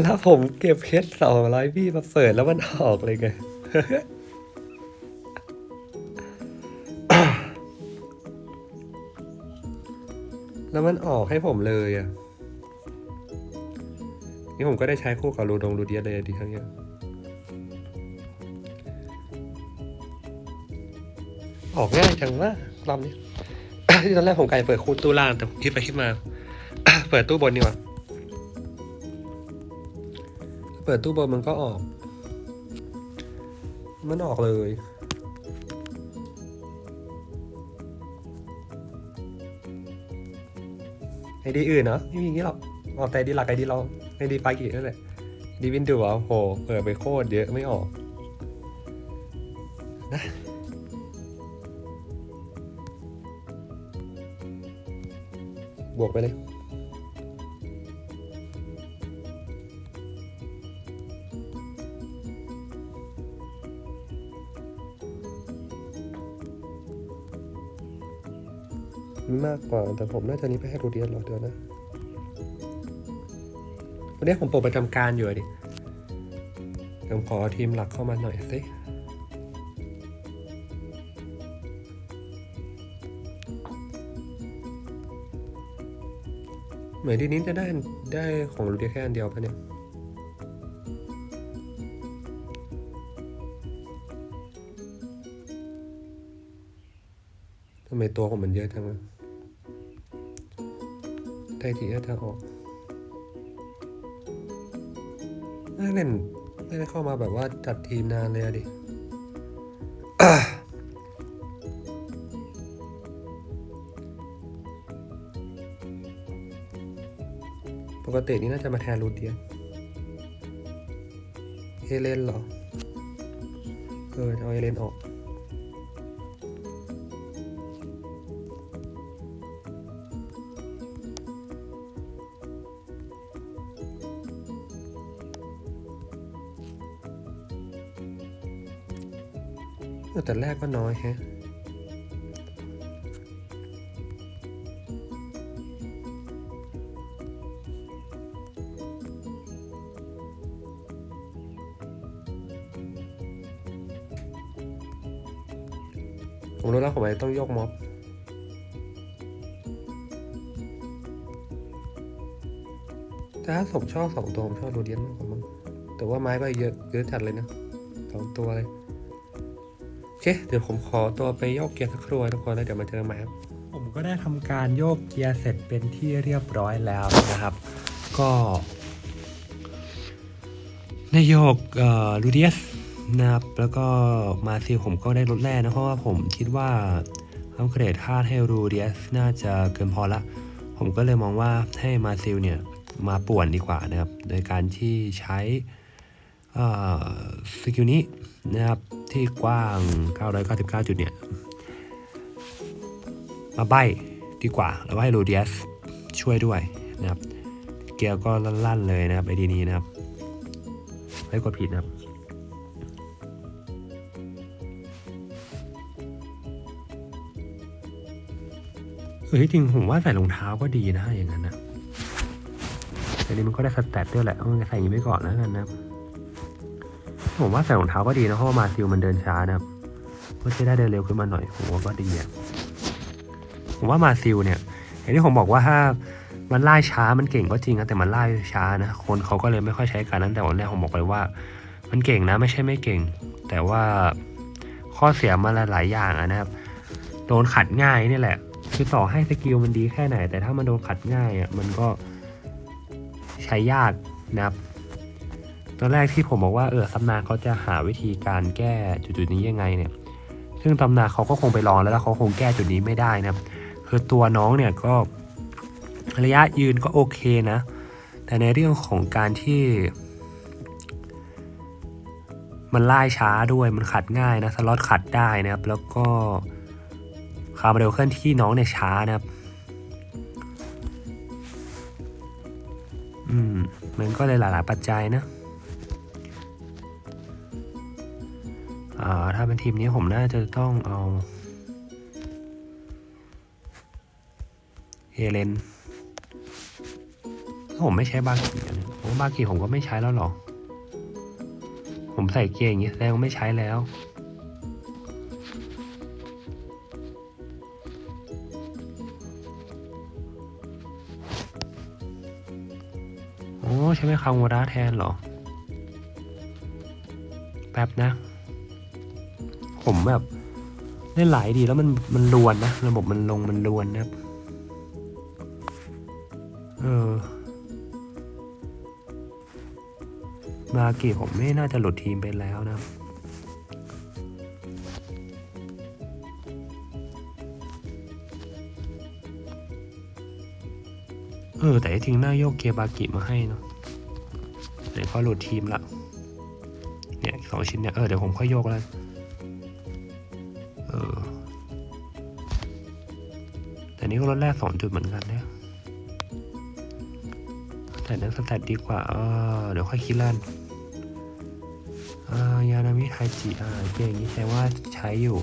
แล้วผมเก็บเพชรสองร้อยพี่มาเปิดแล้วมันออกเลยไงแล้วมันออกให้ผมเลยอะ นี่ผมก็ได้ใช้คู่กับรูดงรูเดียเลยดีทั้งอย่างออกง่ายจังว่ารอบนี้ที่ตอนแรกผมกะจะเปิดคู่ตู้ล่างแต่ผมคิดไปคิดมา เปิดตู้บนดีกว่า เปิดตู้บนมันก็ออก มันออกเลย ไอดีอื่นเนาะไม่มีอย่างนี้หรอกออกแต่ดีหลักไอดีเราไอดีปากินั่นแหละดีวินดูอะโหเปิดไปโคตรเยอะไม่ออกนะบวกไปเลยากกว่า แต่ผมน่าจะนี้ไปให้รูเดียนหรอเดี๋ยวนะวันนี้ผมปลดประจำการอยู่ดิเดี๋ยวผมขอทีมหลักเข้ามาหน่อยสิเหมือนทีนี้จะได้ได้ของรูเดียแค่อันเดียวปะเนี่ยทำไมตัวผมมันเยอะจังอะ ได้ทีก็จะออกน่าเล่นไม่ได้เข้ามาแบบว่าจัดทีมนานเลยอะดิปกตินี่น่าจะมาแทนรูเดียเอเลนเหรอ เออเอาเอเลนออก แต่แรกก็น้อยแฮะผมรู้แล้วผมอาจะต้องยกม็อบแต่ถ้าผมชอบสองตัวผมชอบโรเดียนมากกว่ามั้งแต่ว่าไม้ก็เยอะเยอะจัดเลยนะสองตัวเลย เค เดี๋ยวผมขอตัวไปโยกเกียร์สักครู่ทุกคนแล้วเดี๋ยวมาเจอกันใหม่ครับ ผมก็ได้ทำการโยกเกียร์เสร็จเป็นที่เรียบร้อยแล้วนะครับ ก็ได้โยกเอ่อลูเดียสนะครับ แล้วก็มาซิลผมก็ได้ลดแร่นะเพราะว่าผมคิดว่าอัปเกรดธาตุให้รูเดียสน่าจะเกินพอละ ผมก็เลยมองว่าให้มาซิลเนี่ยมาป่วนดีกว่านะครับ โดยการที่ใช้สกิลนี้นะครับ ที่กว้าง 999 จุดเนี่ย มาใบดีกว่า แล้วให้โรเดียสช่วยด้วยนะครับ เกียร์ก็ลั่นๆเลยนะครับไอดีนี้นะครับ ไม่กดผิดนะครับเออที่จริงผมว่าใส่รองเท้าก็ดีนะอย่างนั้นนะแต่นี้มันก็ได้สแตทด้วยแหละเอาใส่อย่างนี้ไปก่อนแล้วกันนะครับ ผมว่าใส่รองเท้าก็ดีนะเพราะว่ามาซิลมันเดินช้านะครับก็จะได้เดินเร็วขึ้นมาหน่อยผมว่าก็ดีอะผมว่ามาซิลเนี่ยอย่างที่ผมบอกว่าถ้ามันไล่ช้ามันเก่งก็จริงนะแต่มันไล่ช้านะคนเขาก็เลยไม่ค่อยใช้กันนั้นแต่วันแรกผมบอกไปว่า มันเก่งนะไม่ใช่ไม่เก่ง แต่ว่าข้อเสียมันหลายอย่างนะครับโดนขัดง่ายนี่แหละ คือต่อให้สกิลมันดีแค่ไหน แต่ถ้ามันโดนขัดง่ายอะมันก็ใช้ยากนะครับ ตอนแรกที่ผมบอกว่าเออตำนานเขาจะหาวิธีการแก้จุดๆนี้ยังไงเนี่ย ซึ่งตำนานเขาก็คงไปลองแล้วแล้วเขาคงแก้จุดนี้ไม่ได้นะคือตัวน้องเนี่ยก็ระยะยืนก็โอเคนะ แต่ในเรื่องของการที่ มันไล่ช้าด้วยมันขัดง่ายนะสล็อตขัดได้นะครับ แล้วก็ความเร็วเคลื่อนที่น้องเนี่ยช้านะครับอืมมันก็เลยหลาย ๆ ปัจจัยนะ ถ้าเป็นทีมนี้ผมน่าจะต้องเอาเอเลนผมไม่ใช้บากีอันนี้ผมบากิผมก็ไม่ใช้แล้วหรอ ผมใส่เกียร์อย่างนี้แสดงว่าไม่ใช้แล้วโอ้ใช้ไม่คังวราแทนหรอ แป๊บนะ ผมแบบเล่นหลายดีแล้วมันมันลวนนะระบบมันลงมันลวนนะครับ เออมากิผมไม่น่าจะหลุดทีมไปแล้วนะเออแต่ที่จริงน่าโยกเกียร์บากิมาให้เนาะเดี๋ยวก็หลุดทีมละเนี่ยสองชิ้นเนี่ยเออเดี๋ยวผมค่อยโยกแล้ว แต่นี่ก็ลดแรกสองจุดเหมือนกันนี่ยแต่นั้นสแตทดีกว่าเออเดี๋ยวค่อยคิดลั่นอ่ายานามิไทจิอ่าเกียร์อย่างนี้แสดงว่าใช้อยู่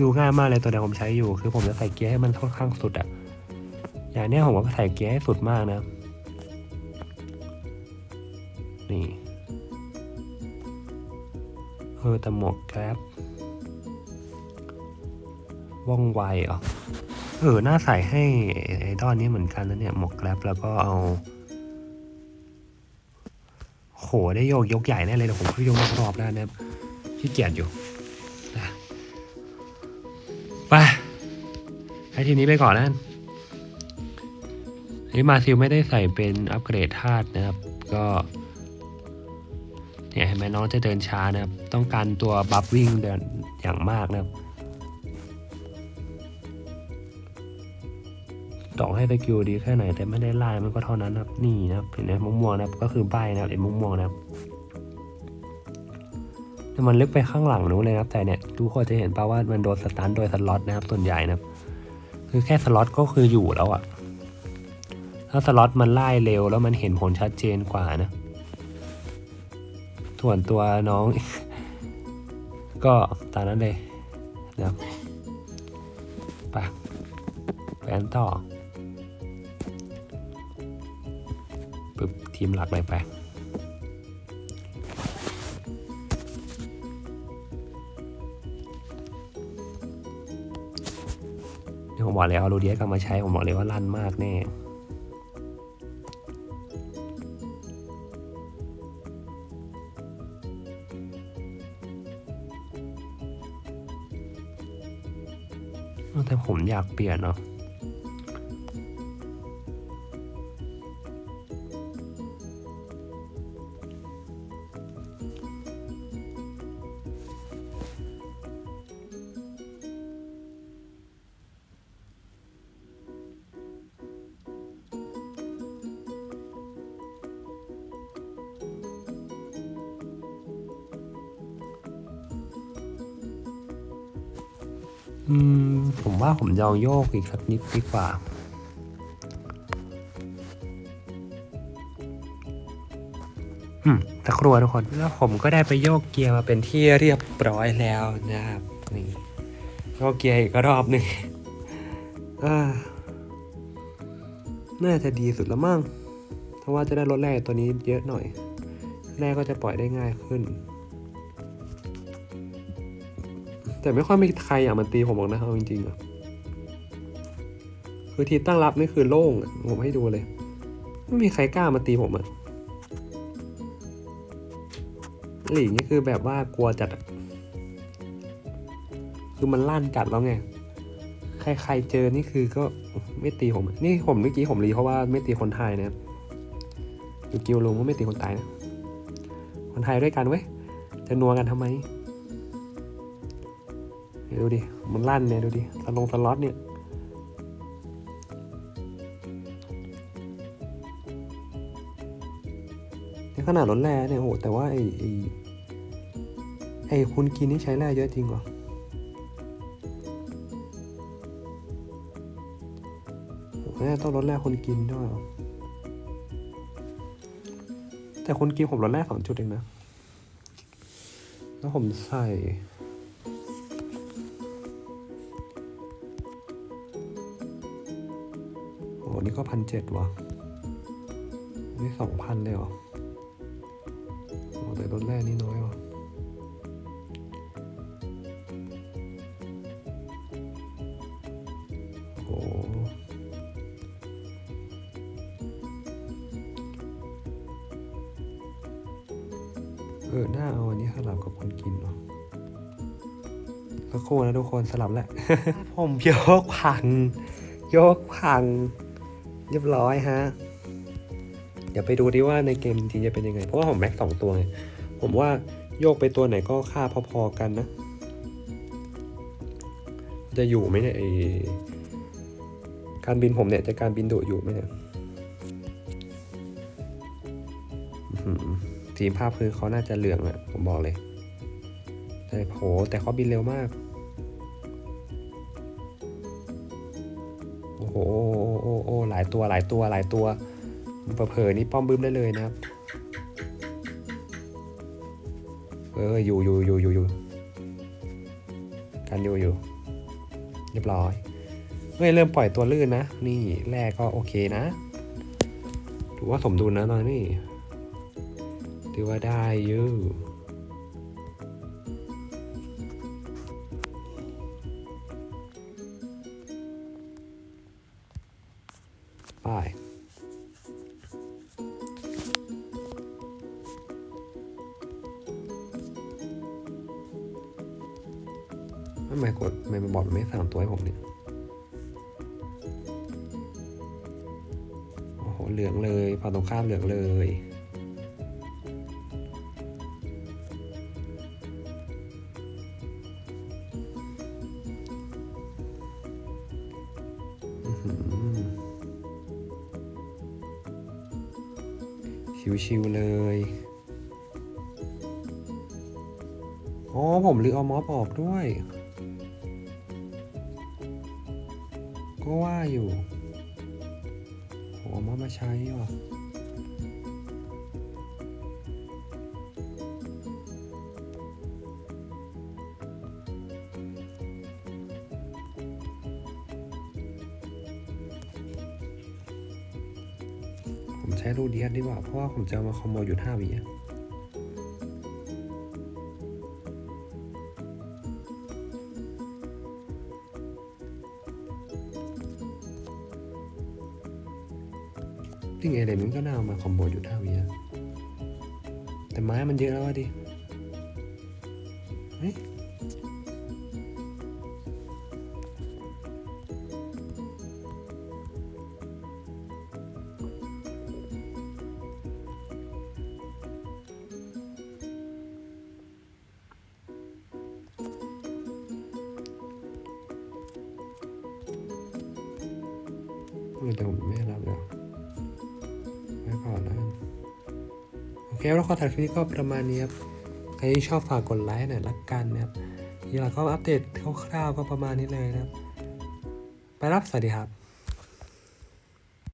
ดูง่ายมากเลยตัวเดียวผมใช้อยู่ คือผมจะใส่เกียร์ให้มันค่อนข้างสุดอะอย่างเนี้ยผมก็ใส่เกียร์ให้สุดมากนะ นี่ เออแต่หมวกแกร็บ ว่องไวเหรอเออน่าใส่ให้ไอ้ด้อนนี้เหมือนกันนะเนี่ยหมวกแกร็บแล้วก็เอาโหได้โยกยกใหญ่แน่เลยเดี๋ยวผมก็ยกรอบๆได้นะครับขี้เกียจอยู่นะไปให้ทีนี้ไปก่อนนะนนี้มาซิลไม่ได้ใส่เป็นอัปเกรดธาตุนะครับ ก็เนี่ยเห็นไหมน้องจะเดินช้านะครับ ต้องการตัวบัฟวิ่งเดินอย่างมากนะครับ ต่อให้สกิลดีแค่ไหน แต่ไม่ได้ไล่มันก็เท่านั้นนะครับ นี่นะครับเห็นไหมม่วงๆนะครับก็คือใบนะครับไอ้ม่วงๆนะครับแต่มันลึกไปข้างหลังนู้นเลยนะครับแต่เนี่ยทุกคนจะเห็นป่าว่ามันโดนสตันโดยสล็อตนะครับส่วนใหญ่นะครับ คือแค่สล็อตก็คืออยู่แล้วอะถ้าสล็อตมันไล่เร็วแล้วมันเห็นผลชัดเจนกว่านะส่วนตัวน้อง ก็ตานั้นเลยนะไปไปกันต่อ ทีมหลักเลยไปเดี๋ยวผมบอกเลยเอาโรเดียกลับมาใช้ ผมบอกเลยว่าลั่นมากแน่แต่ผมอยากเปลี่ยนเนาะ อืม ผมว่าผมจะเอาโยกอีกสักนิดดีกว่า อืมสักครัวทุกคน แล้วผมก็ได้ไปโยกเกียร์มาเป็นที่เรียบร้อยแล้วนะครับ นี่โยกเกียร์อีกรอบหนึ่งอ่าน่าจะดีสุดแล้วมั้ง เพราะว่าจะได้ลดแรงตัวนี้เยอะหน่อย แรกก็จะปล่อยได้ง่ายขึ้น แต่ไม่ค่อยมีใครอยากมาตีผมหรอกนะเอาจริงๆอะคือทีตั้งรับนี่คือโล่งผมให้ดูเลย ไม่มีใครกล้ามาตีผมอะหลีกนี่คือแบบว่ากลัวจัดอะคือมันลั่นจัดแล้วไง ใครๆเจอนี่คือก็ไม่ตีผม นี่ผมเมื่อกี้ผมรีเพราะว่าไม่ตีคนไทยนะครับอยู่กิวลุงก็ไม่ตีคนตายนะ คนไทยด้วยกันเว้ย จะนัวกันทำไม ดูดิ มันลั่นเนี่ย ดูดิสลงสล็อตเนี่ยในขนาดรถแร่เนี่ยโหแต่ว่าไอ้ไอ้ไอ้คุณกินนี่ใช้แร่เยอะจริงเหรอโหแร่ต้องลดแร่คนกินด้วยเหรอแต่คนกินผมลดแร่สองจุดเองนะ แล้วผมใส่ ก็พันเจ็ดว่ะนี่สองพันเลยเหรอโอ้แต่รถแรกนี่น้อยว่ะโอ้เออหน้าเอาอันนี้สลับกับคนกินเนาะสักครู่นะทุกคนสลับแหละ ผมยกพังยกพัง เรียบร้อยฮะ เดี๋ยวไปดูดิว่าในเกมจริงจะเป็นยังไง เพราะว่าผมแม็กสองตัวไง ผมว่าโยกไปตัวไหนก็ค่าพอๆกันนะ จะอยู่ไหมเนี่ยไอการบินผมเนี่ยจะการบินดุอยู่ไหมเนี่ยอื้อหือสีภาพคือเขาน่าจะเหลืองอะผมบอกเลยแต่โหแต่เขาบินเร็วมาก โอ้โห โอ้โอ้หลายตัวหลายตัวหลายตัวเผลอๆนี่ป้อมบึ้มได้เลยนะครับ เอออยู่อยู่อยู่อยู่อยู่กันอยู่อยู่เรียบร้อยเฮ้ยเริ่มปล่อยตัวลื่นนะ นี่แรกก็โอเคนะถือว่าสมดุลนะตอนนี้ถือว่าได้อยู่ ไปทำไมกดทำไมมันบอกไม่สั่งตัวให้ผมเนี่ยโอ้โหเหลืองเลยฝั่งตรงข้ามเหลืองเลย ชิวๆเลยอ๋อผมลืมเอามอปออกด้วย ก็ว่าอยู่โหเอามอมาใช้ว่ะ ดียสดีกว่า เพราะว่าผมจะเอามาคอมโบอยู่ท่าวิอะจริงเอเดมันก็น่าเอามาคอมโบอยู่ท่าวิแต่ไม้มันเยอะแล้วอะดิ แต่ผมไม่รับแล้วไว้ก่อนแล้วกันโอเคแล้วข้อถัดคลิปก็ประมาณนี้ครับใครที่ชอบฝากกดไลค์หน่อยละกันนะครับที่เราก็อัปเดตคร่าวๆก็ประมาณนี้เลยนะครับ ไปรับสวัสดีครับ